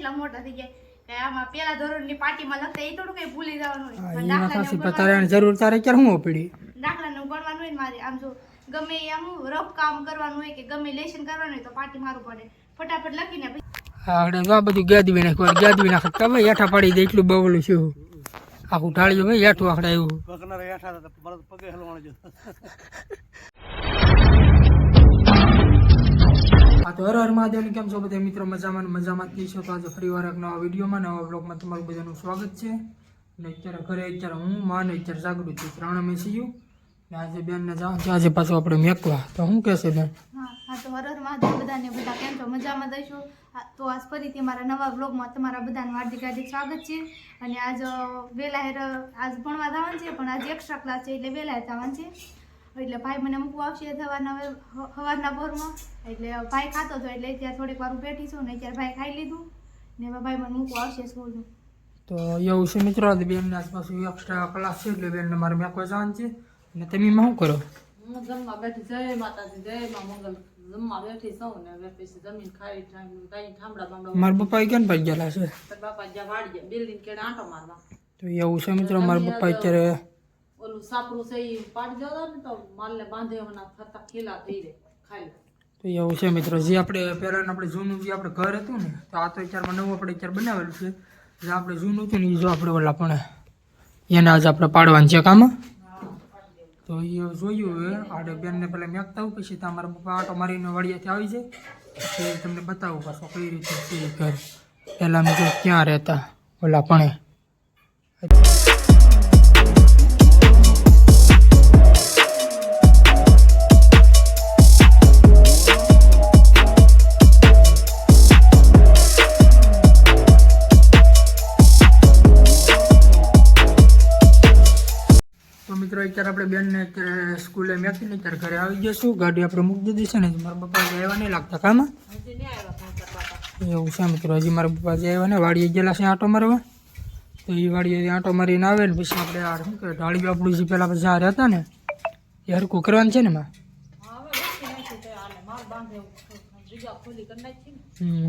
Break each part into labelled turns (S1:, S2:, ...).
S1: એટલા મોટા થઈ જાય કે આમાં પેલા ધોરણની પાટીમાં લખતા એ થોડું કઈ ભૂલી જવાનું એવું
S2: તારે જરૂર તારે ક્યારે હું પડી
S1: દાખલાને ગણવાનું હોય ને મારે. આમ જો ગમે આમ રફ કામ કરવાનું હોય કે ગમે લેશન કરવાનું હોય તો પાટી મારું પડે. ફટાફટ લખીને
S2: આગળ જો આ બધું ગાદવી નાખ્યું. ગાદવી નાખે તમે હેઠા પાડી દે એટલું બવલું છું. આખું ઢાળ્યું ભાઈ હેઠું આખડે આવ્યું આ તો હર હર મહાદેવની કેમ છો બધા મિત્રો? મજામાં મજામાં જ છો તો આજે ફરી વાર એક નવા વિડીયોમાં, નવા બ્લોગમાં તમારું બધાનું સ્વાગત છે. ને અત્યારે ઘરે અત્યારે હું, માં ને અત્યારે જાગૃત છું. ત્રણ અમે છીએ ને આજે બેનને જવાનું છે. આજે પાછું આપણે મેકવા. તો શું કહેશે બેન?
S1: હા તો હર હર મહાદેવ બધાને બધા કેમ છો? મજામાં દઈશું તો આજ ફરીથી મારા નવા વ્લોગમાં તમારા બધાનું હાર્દિક હાર્દિક સ્વાગત છે. અને આજ વેલા હેર, આજ ભણવા જવાનું છે, પણ આજ એક્સ્ટ્રા ક્લાસ છે, એટલે વહેલા જવાનું છે. એટલે ભાઈ મને મૂકવા આવશે સવારના સવારના પોરમાં. એટલે ભાઈ ખાતો હતો એટલે ત્યાં થોડીક વાર બેઠી છું ને અત્યારે ભાઈ ખાઈ લીધું. ને ભાઈ મને મૂકવા આવશે સ્કૂલનું.
S2: તો એવું છે મિત્રો આજે બેનને આસપાસ એક્સ્ટ્રા ક્લાસ છે એટલે બેનને મારે મેં કોઈ જાણ છે. અને તમે શું કરો?
S3: હું જમવા બેઠી જય માતાજી જય માં મંગલ. જમવા બેઠી સૌ ને હવે પછી જમીન ખાઈ કઈ ઠામડા બામડા
S2: મારા પપ્પા ક્યાં ભાઈ ગયેલા છે
S3: બાપા જ્યાં વાડી બિલ્ડિંગ કેડે આંટો મારવા.
S2: તો એવું છે મિત્રો મારા પપ્પા અત્યારે
S3: ઓલું સાપરું છે એ પાડી દેતા ને તો માલને બાંધે એના થતા ખીલા થઈ રહે ખાઈ.
S2: તો એવું છે મિત્રો. જે આપણે પહેલાં આપણે જૂનું જે આપણે ઘર હતું ને, તો આ તો અત્યારમાં નવું આપણે અત્યારે બનાવેલું છે. જે આપણે જૂનું હતું ને એ જો આપણે ઓલા પણ એને આજે આપણે પાડવાનું છે કામ. તો એ જોયું હવે. આડે બેનને પહેલાં મેકતા આવું પછી તમારા પપ્પા આટો મારીને વાડિયાથી આવી જાય. પછી તમને બતાવું પાછો કઈ રીતે છે ઘર. પહેલાં અમે ક્યાં રહેતા ઓલા પણ. મિત્રો, અત્યારે આપણે બેનને અત્યારે સ્કૂલે મેકીને અત્યારે ઘરે આવી જશું ગાડી આપણે મૂકી દીધી છે ને મારા પપ્પા આવ્યા નહીં લાગતા કામ.
S3: નહીં
S2: એવું છે મિત્રો, હજી મારા પપ્પા જે આવ્યા ને વાડીએ ગયેલા છે આંટો મારવા. તો એ વાડીએ આંટો મારીને આવે ને, પછી આપણે આ શું કે ઢાળી આપણું જે પેલા બધા રહેતા ને, એ હરકું કરવાનું છે ને માં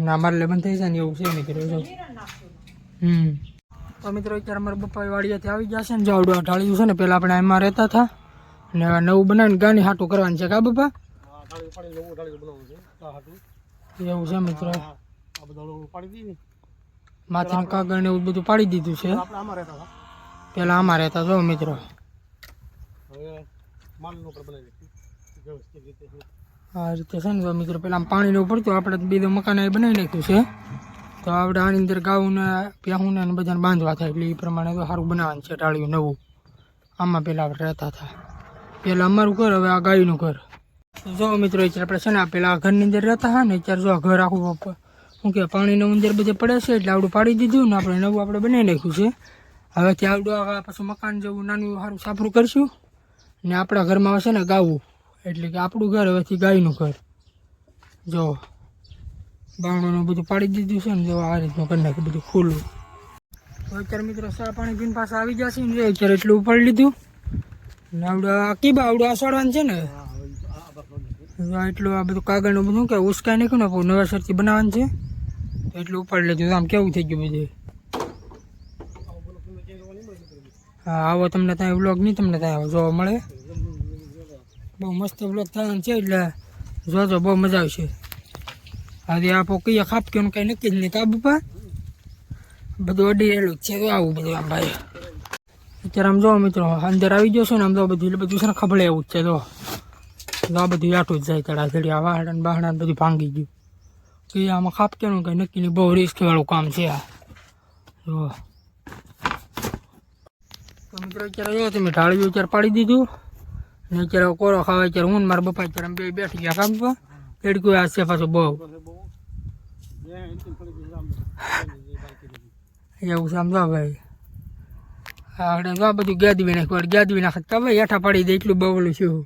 S3: ને
S2: મારે બંધ થઈ જાય ને એવું છે, મિત્રો હમ. તો મિત્રો, અત્યારે મારા બપાઈ વાડીયાથી આવી ગયા છે ને જાવડું આ છે ને પહેલાં આપણે એમાં રહેતા હતા. ને નવું બનાવીને ગાની હાટું કરવાનું છે, કા પપ્પા? એવું છે મિત્રો. માથે કાગળ ને એવું બધું પાડી દીધું છે. પેલા આમાં રહેતા જો મિત્રો. આ રીતે છે ને મિત્રો, પેલા પાણી નું પડતું આપણે તો બીજું મકાન બનાવી નાખ્યું છે. તો આપણે આની અંદર ગાઉને પ્યાહું ને બધાને બાંધવા થાય. એટલે એ પ્રમાણે તો સારું બનાવવાનું છે ટાળ્યું નવું. આમાં પહેલાં આપણે રહેતા હતા. પહેલાં અમારું ઘર, હવે આ ગાયનું ઘર. જો મિત્રો આપણે છે ને પેલા ઘરની અંદર રહેતા હા ને, અત્યારે જો આ ઘર આખું શું કે પાણીનું અંદર બધે પડે છે, એટલે આવડું પાડી દીધું ને આપણે નવું આપણે બનાવી નાખ્યું છે. હવે ત્યાં આવડું પાછું મકાન જેવું નાનું સારું સાફરું કરશું ને આપણા ઘરમાં છે ને ગાવું. એટલે કે આપણું ઘર, હવેથી ગાયનું ઘર. જો. બાવણું બધું પાડી દીધું છે ને જો આ રીતનું કરી નાખ્યું બધું ખુલ્લું. અત્યારે મિત્રો સા પાણી પીને પાસે આવી જશે ને અત્યારે એટલું ઉપાડી લીધું. ને આવડે આ કી બા આવડું આ સડવાનું છે ને? એટલું આ બધું કાગળનું બધું કે ઉસકાઈ નાખ્યું ને પછી નવેસરથી બનાવવાનું છે. તો એટલું ઉપાડી લીધું. આમ કેવું થઈ ગયું બધું? હા, આવો તમને ત્યાં વ્લોગ નહીં તમને ત્યાં જોવા મળે. બહુ મસ્ત વ્લોગ થવાનો છે એટલે જોજો બહુ મજા આવશે. આજે આપો કયા ખાપ કે કઈ નક્કી જ નહીં. કા બાપા? બધું અડી રહેલું જ છે. તો આવું બધું આમ ભાઈ. અત્યારે આમ જો મિત્રો, અંદર આવી જશો ને, આમ તો બધું બધું છે ને ખબળે એવું જ છે તો આ બધું આટું જ જાય તડા ધડી આ વાહડા ને બાહડા બધું ભાંગી ગયું. કે આમાં ખાપ કેનું કઈ નક્કી નહીં. બહુ રિસ્ક વાળું કામ છે આ. જો. મિત્રો, અત્યારે જો તમે ઢાળ્યું અત્યારે પાડી દીધું. ને અત્યારે કોરો ખાવા, અત્યારે હું મારા પપ્પા અત્યારે બે બેઠી ગયા કામ પર તેડકું આ છે પાછું બહુ. એવું સમજો ભાઈ. આગળ જો બધું ગાદવી નાખ્યું. ગાદવી નાખે. તમે હેઠા પાડી દે એટલું બવલું છું.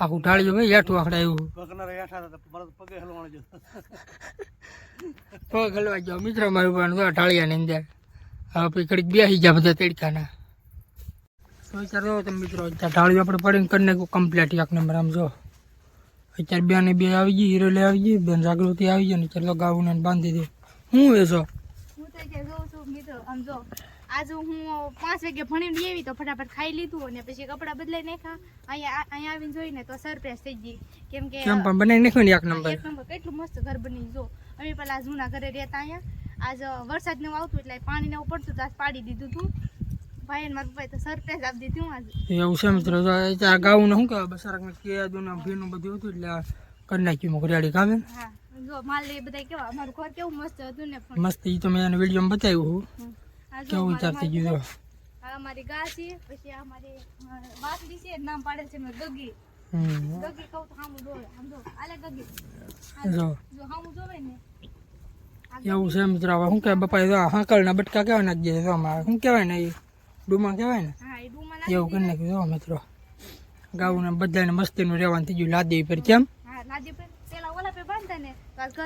S2: આખું ઢાળ્યું ભાઈ હેઠું આખડે એવું. પગ હલવા જાવ મિત્ર મારું પણ જો ઢાળિયાની અંદર. હવે પછી ઘડીક બેસી ગયા બધા તેડકાના. તો વિચાર તમે મિત્રો? ઢાળિયું આપણે પડીને કરી નાખ્યું કમ્પ્લીટ એક નંબર આમ જો. અત્યારે બે ને બે આવી ગઈ હીરો લઈ આવી ગઈ બેન જાગૃતિ આવી ગઈ ને અત્યારે તો ગાવું ને બાંધી દે હું
S1: અત્યારે જોઉં છું મિત્રો આમ જો આજ હું પાંચ વાગે ભણીને એવી તો ફટાફટ ખાઈ લીધું અને પછી કપડાં બદલાઈ નાખ્યા. અહીંયા અહીંયા આવીને જોઈને તો સરપ્રાઈઝ થઈ ગઈ. કેમ કે
S2: કેમ પણ બનાવી નાખ્યું ને એક નંબર
S1: એક નંબર કેટલું મસ્ત ઘર બની જો અમે પેલા જૂના ઘરે રહેતા અહીંયા. આજ વરસાદ ને આવતું એટલે પાણી ને પડતું તો આજ પાડી દીધું હતું ભાઈ મારા પપ્પાએ તો સરપ્રાઈઝ આપી દીધી હું આજે.
S2: એવું છે મિત્રો તો આ ગાઉન શું કહેવાય? બસારક કેદું ને ભીનું બધું હતું એટલે કરી નાખ્યું કામે
S1: હા જો માલ એ બધા કેવા અમારું ઘર કેવું મસ્ત હતું ને
S2: મસ્ત એ તો મેં એને વિડીયોમાં બતાવ્યું
S1: હું.
S2: કેવું થઈ ગયું
S1: અમારી ગા છે પછી અમારી અ, છે નામ પાડે છે મેં ગગી. ગગી કહું તો હામું જોવે આમ જો આલે ગગી.
S2: જો
S1: જો. હામું જોવે ને.
S2: એવું છે મિત્રો હવે શું કહેવાય બપા હાંકળના બટકા કહેવાય ને જે શું કહેવાય ને એ ડુમા કહેવાય ને?
S1: હા
S2: એવું કરી
S1: નાખી
S2: નાખ્યું જો મિત્રો. ગાઉને બધાને મસ્તીનું રહેવાનું થઈ ગયું લાદી પર કેમ?
S1: હા લાદી પર પેલા ઓલા પે બાંધતા ને તો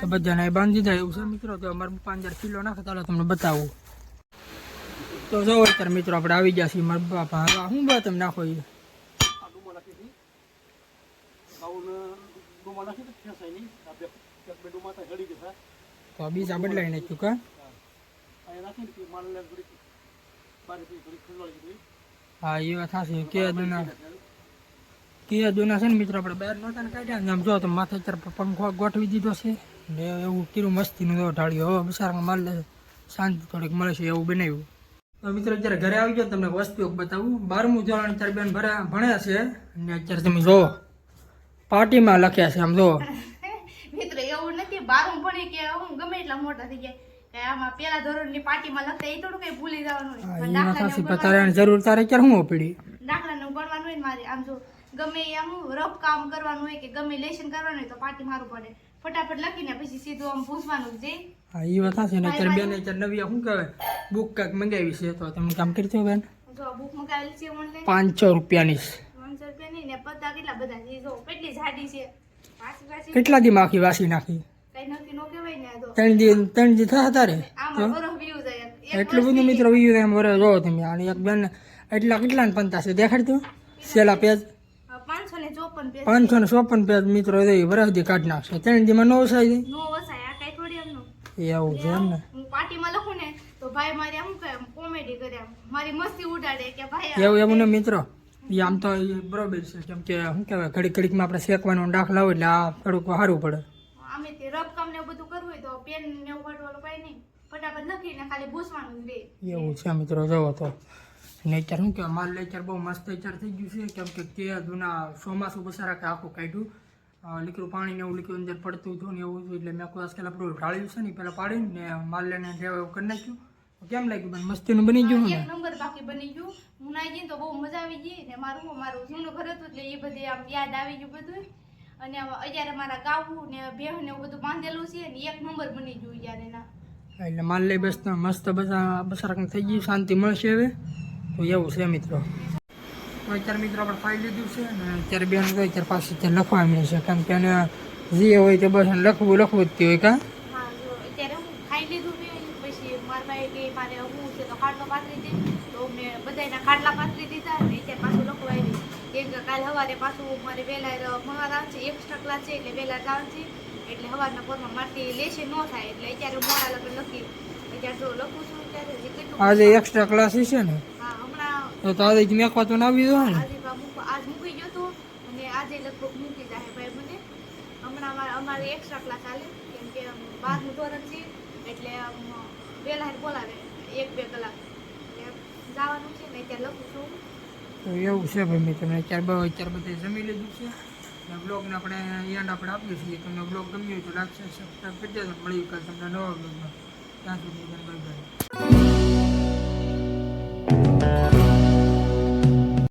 S1: ને બધાને બાંધી
S2: દીધા એવું છે મિત્રો? તો અમારે પાંચ હજાર કિલો નાખે તો તમને બતાવું. તો જો અત્યારે મિત્રો આપણે આવી ગયા છીએ મારા બાપા. હા શું બા તમે નાખો એ? તો આ બીજા બદલાઈ નાખ્યું કા? હા, એ થશે કે દુના દુના છે ને મિત્રો, આપણે બહાર નહોતા ને કાઢ્યા ને આમ જો તો માથે અત્યારે પંખો ગોઠવી દીધો છે. ને એવું કીરું મસ્તીનું નું ઢાળ્યું. હવે બિચારા માલ શાંતિ થોડીક મળે છે એવું બનાવ્યું. તો મિત્રો, અત્યારે ઘરે આવી ગયો, તમને વસ્તુઓ બતાવું. બારમું ધોરણ અત્યારે બેન ભરા ભણ્યા છે. અને અત્યારે તમે જો પાર્ટીમાં લખ્યા છે, આમ જોવો
S1: મિત્ર, એવું નથી. બારમું ભણી કે હું ગમે એટલા મોટા થઈ કે આમાં પેલા ધોરણની પાર્ટીમાં લખતા એ થોડું કઈ ભૂલી જવાનું હોય.
S2: હા, તારે જરૂર તારે ક્યારે શું પડી
S1: દાખલા નું ગણવાનું હોય મારે આમ જો ગમે આમ રફ કામ કરવાનું હોય કે ગમે લેશન કરવાનું હોય તો પાર્ટી મારું પડે. ફટાફટ લખીને પછી સીધું આમ પૂછવાનું જ જઈ
S2: હા એ વાત સાચી ને અત્યારે બેન અત્યારે નવી શું કહેવાય? બુક કાંઈક મંગાવી છે. તો તમે કામ કરી બેન.
S1: જો બુક મંગાવેલી છે ઓનલાઈન
S2: પાંચસો રૂપિયાની
S1: પાંચસો રૂપિયાની ને પત્તા કેટલા બધા છે? જો કેટલી જાડી છે?
S2: કેટલા દી આખી વાસી નાખી?
S1: આ
S2: ત્રણ દી ત્રણ દી થયા તારે? એટલું બધું મિત્રો વિયું એમ વરે જોવો તમે અને એક બેન એટલા કેટલા ને પંતા છે? દેખાડતો છેલ્લા પેજ
S1: પાંચસો ને ચોપન પેજ
S2: મિત્રો એ વરસ દી કાઢી નાખશે. ત્રણ દીમાં નો
S1: નો વસાય આ
S2: એવું છે એમ ને? એવું એવું ને મિત્રો? એ આમ તો બરોબર છે. કેમ કે શું કહેવાય ઘડીક ઘડીકમાં આપણે શેકવાનો દાખલા હોય એટલે આ થોડુંક સારું પડે
S1: અમે તે રફ કામ ને એવું બધું કરવું હોય તો પેન ને એવું કાઢવાનું કઈ નહીં. ફટાફટ લખીને ખાલી ભૂસવાનું જ
S2: એવું છે મિત્રો જવો તો. નેચર શું કે માલ લેચર બહુ મસ્ત લેચર થઈ ગયું છે. કેમ કે તે જૂના ચોમાસું બસારા કે આખું કાઢ્યું. લીકરું પાણી ને એવું લીકરું અંદર પડતું હતું ને એવું હતું એટલે મેં કોઈ આજકાલ આપણું ઢાળ્યું છે ને પહેલાં પાડીને ને માલ લઈને રેવા એવું કરી નાખ્યું. કેમ લાગ્યું બેન મસ્તીનું બની ગયું
S1: એક નંબર બાકી બની ગયું. હું નાઈ ગઈ તો બહુ મજા આવી ગઈ ને મારું મારું જૂનું ઘર હતું એટલે એ બધી આમ યાદ આવી ગયું બધું અને અત્યારે મારા ગાવું ને બેહ ને એવું બધું બાંધેલું છે ને એક નંબર બની ગયું અત્યારે ના
S2: એટલે માલ લઈ બસ મસ્ત બધા બસારા થઈ ગયું શાંતિ મળશે હવે. તો એવું છે મિત્રો. અત્યારે મિત્રો આપણે ફાઇલ લીધું છે ને અત્યારે બેન તો અત્યારે પાછી અત્યારે લખવા મળે છે. કેમ કે એને જે હોય તે બસ લખવું લખવું જ તે હોય કાં?
S1: મારા હું છે તો ખાટલો પાથરી દે તો મેં બધાના ખાટલા પાથરી દીધા અને અત્યારે પાછું લખવા આવી. કેમ કે કાલે સવારે પાછું મારે વહેલા મળવા આવે છે એક્સ્ટ્રા ક્લાસ છે એટલે વહેલા જવાનું છે એટલે સવારના પોરમાં મારથી લેશે ન થાય. એટલે અત્યારે મોડા લગ્ન લખી અત્યારે જો લખું છું ત્યારે
S2: આજે એક્સ્ટ્રા ક્લાસીસ છે ને?
S1: હા હમણાં
S2: તો તારે જ મેકવા તો ના આવી ને?
S1: આજે મૂક- ગયો તો અને આજે લગભગ મૂકી જાય ભાઈ મને. હમણાં અમારે અમારે એક્સ્ટ્રા ક્લાસ ચાલે કેમ કે બારમું ધોરણ છે એટલે વહેલા બોલાવે એક બે કલાક. એટલે જવાનું છે ને ત્યાં લખું છું.
S2: તો એવું છે ભાઈ મેં તમને ત્યારબાદ અત્યારે બધે જમી લીધું છે. અને બ્લોગને આપણે એન્ડ આપણે આપીએ છીએ. તમને બ્લોગ ગમ્યો હોય તો લાગશે શેર સબસ્ક્રાઈબ કરી દેજો. મળી કાલે તમને નવા બ્લોગમાં. ત્યાં સુધી બાય બાય